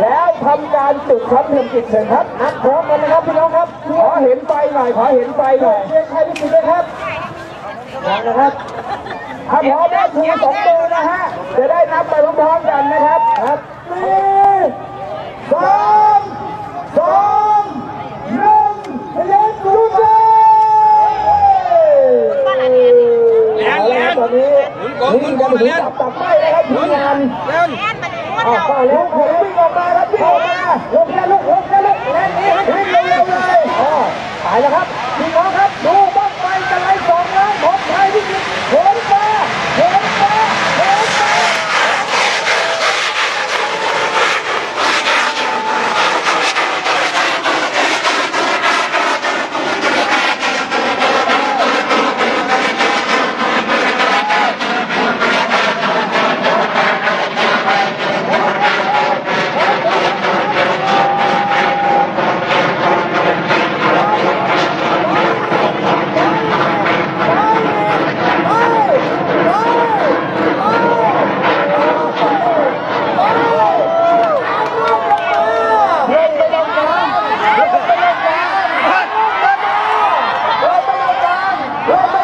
แล้วทำการจุดครับเพียงจิตเถิดครับนักพร้อมกันนะครับพี่น้องครับ ขอเห็นไฟหน่อยขอเห็นไฟหน่อยเรียนใครที่จุดนะครับยังนะครับถ้าพร้อมแล้วชูสองมือนะฮะจะได้นับไปพร้อมๆกันนะครับครับสี่สามสองหนึ่งเล่นจุดเลย เอาละครับตอนนี้นี่จะถึงจับตับไม่นะครับทีมงานเล่นออกมาแล้วผมวิ่งออกมาครับ Yeah.